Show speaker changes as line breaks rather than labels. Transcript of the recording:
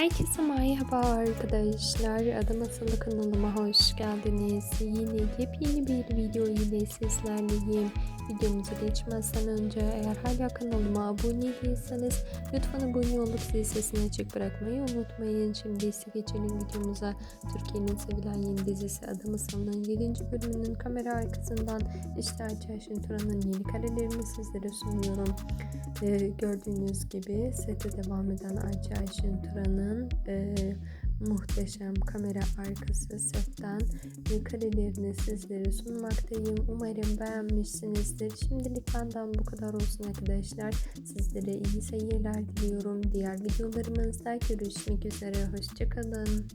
Herkese merhaba arkadaşlar. Adım Asılı kanalıma hoş geldiniz. Yine yepyeni bir video ile sizlerleyim. Videomuza geçmezden önce eğer hala kanalıma abone değilseniz lütfen abone olup zil sesini açık bırakmayı unutmayın. Şimdi ise geçelim videomuza. Türkiye'nin sevilen yeni dizisi Adım Asılı'nın 7. bölümünün kamera arkasından işte Ayça Turan'ın yeni karelerini sizlere sunuyorum. Ee, gördüğünüz gibi sete devam eden Ayça Ayşin Turan'ın e, muhteşem kamera arkası setten e, karelerini sizlere sunmaktayım. Umarım beğenmişsinizdir. Şimdilik benden bu kadar olsun arkadaşlar. Sizlere iyi seyirler diliyorum. Diğer videolarımızda görüşmek üzere. Hoşçakalın.